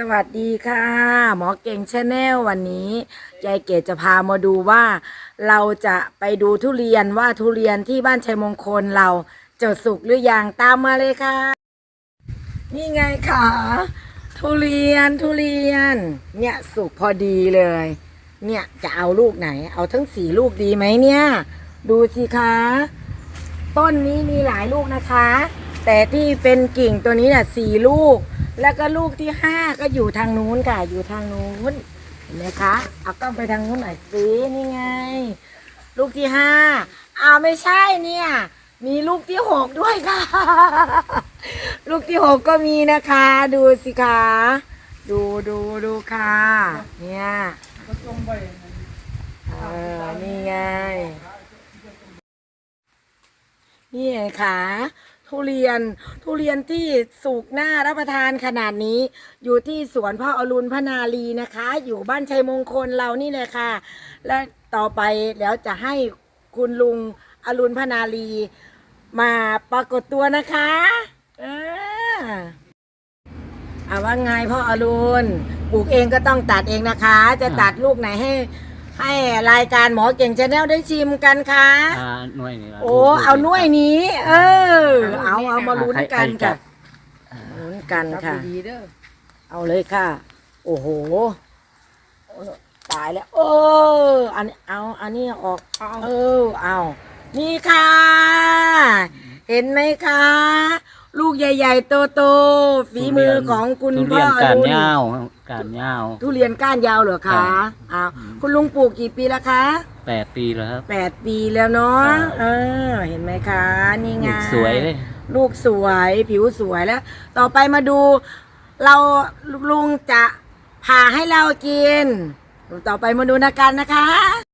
สวัสดีค่ะ หมอเก่งชาแนลวันนี้ยายเกดจะพามาดูว่า เราจะไปดูทุเรียนว่าทุเรียนที่บ้านชัยมงคลเราจะสุกหรือยังตามมาเลยค่ะ นี่ไงค่ะ ทุเรียนทุเรียน เนี่ยสุกพอดีเลย เนี่ยจะเอาลูกไหน เอาทั้งสี่ลูกดีไหมเนี่ย ดูสิคะ ต้นนี้มีหลายลูกนะคะ แต่ที่เป็นกิ่งตัวนี้น่ะสี่ลูก แล้วก็ลูกที่ห้าก็อยู่ทางนู้นค่ะ อยู่ทางนู้นเห็นไหมคะ เอากล้องไปทางนู้นหน่อยสินี่ไง ลูกที่ห้าเอาไม่ใช่เนี่ย มีลูกที่หกด้วยค่ะ ลูกที่หกก็มีนะคะ ดูสิคะดูดูดูค่ะ เนี่ยเออนี่ไง นี่ไงค่ะ ทุเรียนทุเรียนที่สุกน่ารับประทานขนาดนี้ อยู่ที่สวนพ่ออรุณพนาลีนะคะ อยู่บ้านชัยมงคลเรานี่เลยค่ะ และต่อไปแล้วจะให้คุณลุงอรุณพนาลี มาปรากฏตัวนะคะเอออาว่าไงพ่ออรุณปลูกเองก็ต้องตัดเองนะคะ จะตัดลูกไหนให้ ให้รายการหมอเก่งชาแนลได้ชิมกันค่ะ อ่าหน่วยนี่ละโอ้ดูดูเอาสิหน่วยนี้ เออ เอาเอามาลุ้นกันใครใครจัค่ะบลุ้นกันค่ะ ดีเด้อเอาเลยค่ะ โอ้โหโอ้ตายแล้ว เออ อันนี้เอา อันนี้ออก เอาเออ เอา นี่ค่ะ เห็นไหมคะ ลูกใหญ่ ๆ โตๆฝีมือของคุณทุพ่เรีอยนอการรุณยาวการยาวทุเรียนก้านยาวเหรอครัคะบอ้าวคุณลุงปลูกกี่ปีแล้วคะแปดปีแล้วครับ แปดปีแล้วเนาะครับ เออเห็นไหมคะนี่ไงลูกสวยเลย ลูกสวยผิวสวยแล้ว ต่อไปมาดู เราลุงจะผ่าให้เรากิน ต่อไปมาดูนะกันนะคะ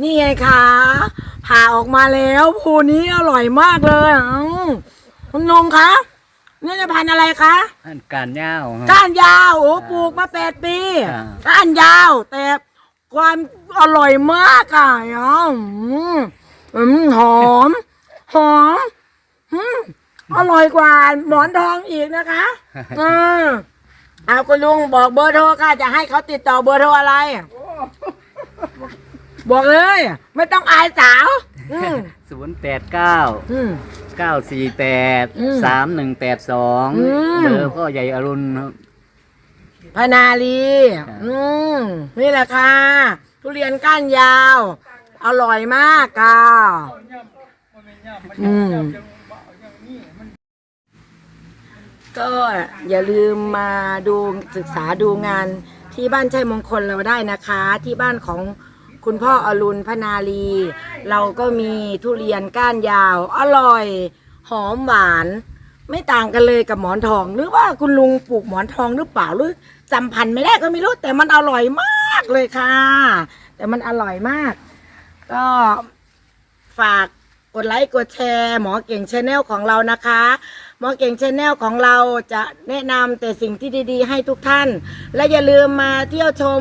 นี่ไงคะผ่าออกมาแล้วภูนี้อร่อยมากเลยอ้าวคุณลุงคะนี่จะพันธุ์อะไรคะอันการยาวครับก้านยาวโอ้ปลูกมาแปดปีอ่า ก้านยาว แต่ความอร่อยมากอะอืมอืมหอม หอมอืมอร่อยกว่าหมอนทองอีกนะคะเออเอาคุณลุงบอกเบอร์โทรค่ะจะให้เขาติดต่อเบอร์โทรอะไร บอกเลย ไม่ต้องอายสาว อืมศูนย์แปดเก้าอืม เก้าสี่แปดอืมสามหนึ่งแปดสองอืม เบอร์พ่อใหญ่อรุณครับ พนาลีครับ อืมนี่แหละค่ะ ทุเรียนก้านยาว อร่อยมากค่ะอืมก็อย่าลืมมาดูศึกษาดูงานที่บ้านชัยมงคลเราได้นะคะ ที่บ้านของ คุณพ่ออรุณพนาลี เราก็มีทุเรียนก้านยาว อร่อย หอมหวาน ไม่ต่างกันเลยกับหมอนทอง หรือว่าคุณลุงปลูกหมอนทองหรือเปล่าหรือจำพันธุ์ไม่ได้ก็ไม่รู้ แต่มันอร่อยมากเลยค่ะ แต่มันอร่อยมาก ก็ฝากกดไลค์กดแชร์หมอเก่งชาแนลของเรานะคะ หมอเก่งชาแนลของเราจะแนะนำแต่สิ่งที่ดี ๆ ให้ทุกท่าน และอย่าลืมมาเที่ยวชม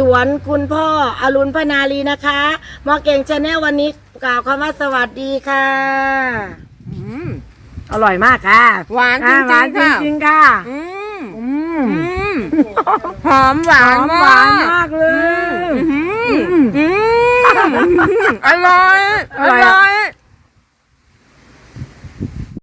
สวนคุณพ่ออรุณพนาลีนะคะหมอเก่งชาแนลวันนี้กล่าวคำว่าสวัสดีค่ะอืมอร่อยมากค่ะหวานจอ่ริงๆหวานจค่ะริงๆค่ะอืมอืมอืมหอมหวานหอมมากหวานมากเลย อืมอืมอืมอร่อยออร่อยร่อย